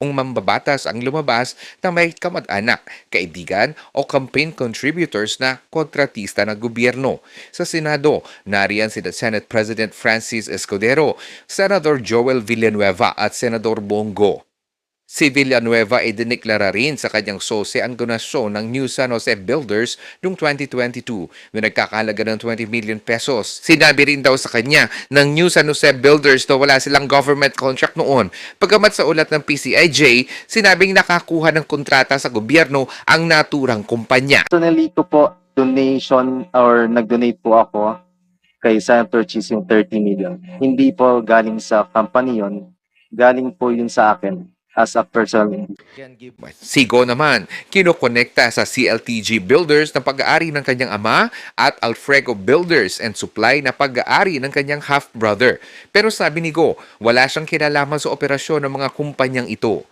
Ung mambabatas ang lumabas na may kamag-anak, kaibigan o campaign contributors na kontratista ng gobyerno. Sa Senado, nariyan si Senate President Francis Escudero, Senator Joel Villanueva at Senador Bongo. Si Villanueva ay diniklara rin sa kanyang sose ang donasyon ng New San Jose Builders noong 2022 na nagkakalaga ng 20 million pesos. Sinabi rin daw sa kanya ng New San Jose Builders na wala silang government contract noon. Pagamat sa ulat ng PCIJ, sinabing nakakuha ng kontrata sa gobyerno ang naturang kumpanya. Personally ko po, donation or nag-donate po ako kay Senator Cheese yung 30 million. Hindi po galing sa company yon, galing po yun sa akin as a personal Sigo naman, kinokonekta sa CLTG Builders na pag-aari ng kanyang ama at Alfredo Builders and Supply na pag-aari ng kanyang half-brother. Pero sabi ni Go, wala siyang kinalaman sa operasyon ng mga kumpanyang ito.